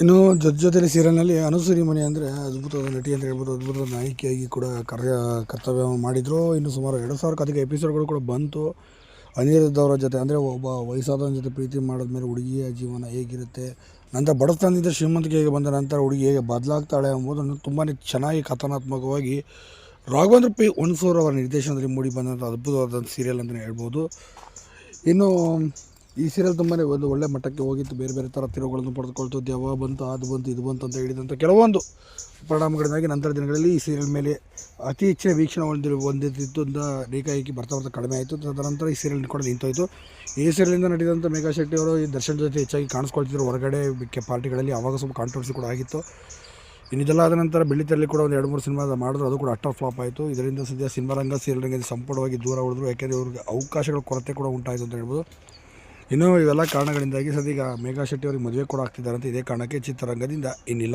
ಇನ್ನು ಜೊತೆ ಜೊತೆಲಿ ಸೀರಿಯಲ್ನಲ್ಲಿ ಅನುಸೂರಿ ಮನೆ ಅಂದರೆ ಅದ್ಭುತವಾದ ನಟಿ ಅಂತ ಹೇಳ್ಬೋದು ಅದ್ಭುತ ನಾಯಕಿಯಾಗಿ ಕೂಡ ಕಾರ್ಯ ಕರ್ತವ್ಯ ಮಾಡಿದರು. ಇನ್ನು ಸುಮಾರು ಎರಡು ಸಾವಿರಕ್ಕೆ ಅಧಿಕ ಎಪಿಸೋಡ್ಗಳು ಕೂಡ ಬಂತು. ಅನಿರುದ್ಧ ಅವರ ಜೊತೆ ಅಂದರೆ ಒಬ್ಬ ವಯಸ್ಸಾದವನ ಜೊತೆ ಪ್ರೀತಿ ಮಾಡಿದ್ಮೇಲೆ ಹುಡುಗಿಯ ಜೀವನ ಹೇಗಿರುತ್ತೆ, ನಂತರ ಬಡತನದಿಂದ ಶ್ರೀಮಂತಿಕೆ ಹೇಗೆ ಬಂದ ನಂತರ ಹುಡುಗಿ ಹೇಗೆ ಬದಲಾಗ್ತಾಳೆ ಎಂಬುದನ್ನು ತುಂಬಾ ಚೆನ್ನಾಗಿ ಕಥನಾತ್ಮಕವಾಗಿ ರಾಘವೇಂದ್ರ ಪಿ ಹುಣಸೂರು ಅವರ ನಿರ್ದೇಶನದಲ್ಲಿ ಮೂಡಿ ಬಂದಂಥ ಅದ್ಭುತವಾದ ಸೀರಿಯಲ್ ಅಂತಲೇ ಹೇಳ್ಬೋದು. ಇನ್ನು ಈ ಸೀರಿಯಲ್ ತುಂಬಾ ಒಂದು ಒಳ್ಳೆ ಮಟ್ಟಕ್ಕೆ ಹೋಗಿತ್ತು. ಬೇರೆ ಬೇರೆ ಥರ ತಿರುವುಗಳನ್ನು ಪಡೆದುಕೊಳ್ತು. ದೆವ್ವ ಬಂತು ಅದು ಬಂತು, ಇದು ಬಂತು ಅಂತ ಹೇಳಿದಂಥ ಕೆಲವೊಂದು ಪರಿಣಾಮಗಳಿಂದಾಗಿ ನಂತರ ದಿನಗಳಲ್ಲಿ ಈ ಸೀರಿಯಲ್ ಮೇಲೆ ಅತಿ ಹೆಚ್ಚಿನ ವೀಕ್ಷಣೆ ಹೊಂದಿರು ಹೊಂದಿದ್ದು ಏಕಾಏಕಿ ಬರ್ತಾ ಬರ್ತಾ ಕಡಿಮೆ ಆಯಿತು. ತದನಂತರ ಈ ಸೀರಿಯಲ್ ಕೂಡ ನಿಂತೋಯಿತು. ಈ ಸೀರಿಯಲಿಂದ ನಡೆದಂಥ ಮೇಘಾ ಶೆಟ್ಟಿ ಅವರು ಈ ದರ್ಶನ್ ಜೊತೆ ಹೆಚ್ಚಾಗಿ ಕಾಣಿಸ್ಕೊಳ್ತಿದ್ರು. ಹೊರಗಡೆ ಪಾರ್ಟಿಗಳಲ್ಲಿ ಆವಾಗ ಸ್ವಲ್ಪ ಕಾಂಟ್ರವರ್ಸಿ ಕೂಡ ಆಗಿತ್ತು. ಇನ್ನಿದೆಲ್ಲ ಆದ ನಂತರ ಬೆಳ್ಳಿತೆರಲಿ ಕೂಡ ಒಂದು ಎರಡು ಮೂರು ಸಿನಿಮಾ ಮಾಡಿದ್ರು. ಅದು ಕೂಡ ಅಟ್ಟರ್ ಫ್ಲಾಪ್ ಆಯಿತು. ಇದರಿಂದ ಸದ್ಯ ಸಿನಿಮಾ ರಂಗ ಸೀರಿಯಲ್ ರಂಗದಿಂದ ಸಂಪೂರ್ಣವಾಗಿ ದೂರ ಉಳಿದ್ರು. ಯಾಕೆಂದರೆ ಇವ್ರಿಗೆ ಅವಕಾಶಗಳ ಕೊರತೆ ಕೂಡ ಉಂಟಾಯಿತು ಅಂತ ಹೇಳ್ಬೋದು. ಇನ್ನು ಇವೆಲ್ಲ ಕಾರಣಗಳಿಂದಾಗಿ ಸದ್ಯ ಮೇಘಾ ಶೆಟ್ಟಿ ಅವರಿಗೆ ಮದುವೆ ಕೂಡ ಆಗ್ತಿದ್ದಾರೆ ಅಂತ ಇದೇ ಕಾರಣಕ್ಕೆ ಚಿತ್ರರಂಗದಿಂದ ಇನ್ನಿಲ್ಲ.